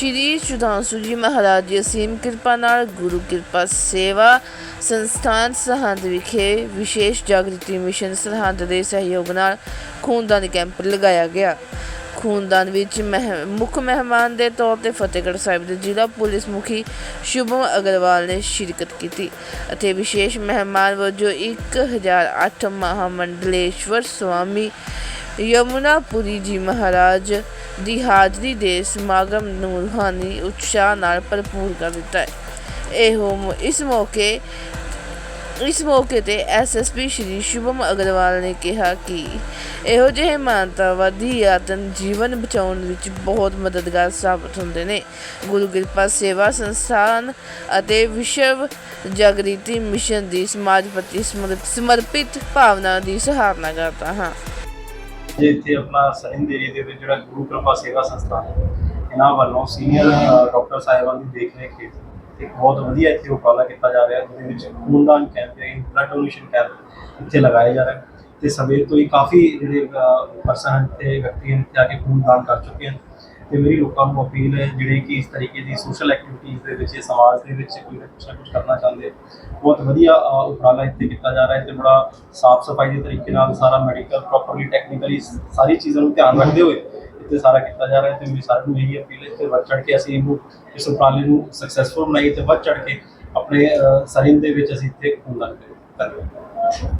ਸ਼੍ਰੀ ਸੁਧਾਂਸ਼ੂ ਜੀ ਮਹਾਰਾਜ ਜੀ ਅਸੀਮ ਕਿਰਪਾ ਨਾਲ ਗੁਰੂ ਕਿਰਪਾ ਸੇਵਾ ਸੰਸਥਾਨ ਸਰਹੰਦ ਵਿਖੇ ਵਿਸ਼ੇਸ਼ ਜਾਗ੍ਰਿਤੀ ਮਿਸ਼ਨ ਸਰਹੰਦ ਦੇ ਸਹਿਯੋਗ ਨਾਲ ਖੂਨਦਾਨ ਕੈਂਪ ਲਗਾਇਆ ਗਿਆ। ਖੂਨਦਾਨ ਵਿੱਚ ਮਹਿ- ਮੁੱਖ ਮਹਿਮਾਨ ਦੇ ਤੌਰ ਤੇ ਫਤਿਹਗੜ੍ਹ ਸਾਹਿਬ ਦੇ ਜ਼ਿਲ੍ਹਾ ਪੁਲਿਸ ਮੁਖੀ ਸ਼ੁਭਮ ਅਗਰਵਾਲ ਨੇ ਸ਼ਿਰਕਤ ਕੀਤੀ ਅਤੇ ਵਿਸ਼ੇਸ਼ ਮਹਿਮਾਨ ਵਜੋਂ 1008 ਮਹਾਮੰਡਲੇਸ਼ਵਰ ਸਵਾਮੀ ਯਮੁਨਾਪੁਰੀ ਜੀ ਮਹਾਰਾਜ ਦੀ ਹਾਜ਼ਰੀ ਦੇ ਸਮਾਗਮ ਨੂੰ ਰੂਹਾਨੀ ਉਤਸ਼ਾਹ ਨਾਲ ਭਰਪੂਰ ਕਰ ਦਿੱਤਾ ਹੈ। ਇਹੋ ਇਸ ਮੌਕੇ ਇਸ ਮੌਕੇ ਤੇ ਐਸਐਸਪੀ ਸ਼੍ਰੀ ਸ਼ੁਭਮ ਅਗਰਵਾਲ ਨੇ ਕਿਹਾ ਕਿ ਇਹੋ ਜਿਹੇ ਮਾਨਤਾਵਾਦੀ ਯਤਨ ਜੀਵਨ ਬਚਾਉਣ ਵਿੱਚ ਬਹੁਤ ਮਦਦਗਾਰ ਸਾਬਤ ਹੁੰਦੇ ਨੇ। ਗੁਰੂ ਕਿਰਪਾ ਸੇਵਾ ਸੰਸਥਾਨ ਅਤੇ ਵਿਸ਼ਵ ਜਾਗ੍ਰਿਤੀ ਮਿਸ਼ਨ ਦੀ ਸਮਾਜ ਪ੍ਰਤੀ ਸਮਰਪ- ਸਮਰਪਿਤ ਭਾਵਨਾ ਦੀ ਸਹਾਰਨਾ ਕਰਦਾ ਹਾਂ। ਜੇ, ਇੱਥੇ ਆਪਣਾ ਸਰਿੰਦ ਏਰੀਏ ਦੇ ਵਿੱਚ ਜਿਹੜਾ ਗੁਰੂ ਕਿਰਪਾ ਸੇਵਾ ਸੰਸਥਾ ਹੈ, ਇਹਨਾਂ ਵੱਲੋਂ ਸੀਨੀਅਰ ਡਾਕਟਰ ਸਾਹਿਬਾਨ ਦੀ ਦੇਖਰੇਖ ਹੇਠ ਇੱਕ ਬਹੁਤ ਵਧੀਆ ਇੱਥੇ ਉਪਰਾਲਾ ਕੀਤਾ ਜਾ ਰਿਹਾ, ਜਿਹਦੇ ਵਿੱਚ ਖੂਨਦਾਨ ਕੈਂਪ ਹੈ ਬਲੱਡ ਡੋਨੇਸ਼ਨ ਕੈਂਪ ਇੱਥੇ ਲਗਾਏ ਜਾ ਰਹੇ। ਹਨ ਤੇ ਸਵੇਰ ਤੋਂ ਹੀ ਕਾਫੀ ਜਿਹੜੇ ਪਰਸਨ ਹਨ ਤੇ ਵਿਅਕਤੀ ਹਨ ਇੱਥੇ ਆ ਕੇ ਖੂਨਦਾਨ ਕਰ ਚੁੱਕੇ ਹਨ। ਤੇ ਮੇਰੀ ਲੋਕਾਂ ਨੂੰ ਅਪੀਲ ਹੈ ਜਿਹੜੇ ਕਿ ਇਸ ਤਰੀਕੇ ਦੀ ਸੋਸ਼ਲ ਐਕਟੀਵਿਟੀਜ਼ ਦੇ ਵਿੱਚ ਸਮਾਜ ਦੇ ਵਿੱਚ ਕੋਈ ਨਾ ਕੁਛ ਨਾ ਕੁਛ ਕਰਨਾ ਚਾਹੁੰਦੇ ਬਹੁਤ ਵਧੀਆ ਉਪਰਾਲਾ ਇੱਥੇ ਕੀਤਾ ਜਾ ਰਿਹਾ ਹੈ ਤੇ ਬੜਾ ਸਾਫ਼ ਸਫ਼ਾਈ ਦੇ ਤਰੀਕੇ ਨਾਲ ਸਾਰਾ ਮੈਡੀਕਲ ਪ੍ਰੋਪਰਲੀ ਟੈਕਨੀਕਲੀ ਸਾਰੀ ਚੀਜ਼ਾਂ ਨੂੰ ਧਿਆਨ ਰੱਖਦੇ ਹੋਏ ਇੱਥੇ ਸਾਰਾ ਕੀਤਾ ਜਾ ਰਿਹਾ ਹੈ ਤੇ ਮੇਰੀ ਸਾਰਿਆਂ ਨੂੰ ਇਹੀ ਅਪੀਲ ਹੈ ਕਿ ਵੱਧ ਚੜ ਕੇ ਅਸੀਂ ਇਹਨੂੰ, ਇਸ ਉਪਰਾਲੇ ਨੂੰ ਸਕਸੈਸਫੁਲ ਬਣਾਈਏ ਤੇ ਵੱਧ ਚੜ ਕੇ ਆਪਣੇ ਸਰੀਰ ਦੇ ਵਿੱਚ ਅਸੀਂ ਇੱਥੇ ਖੂਨਦਾਨ ਕਰੀਏ।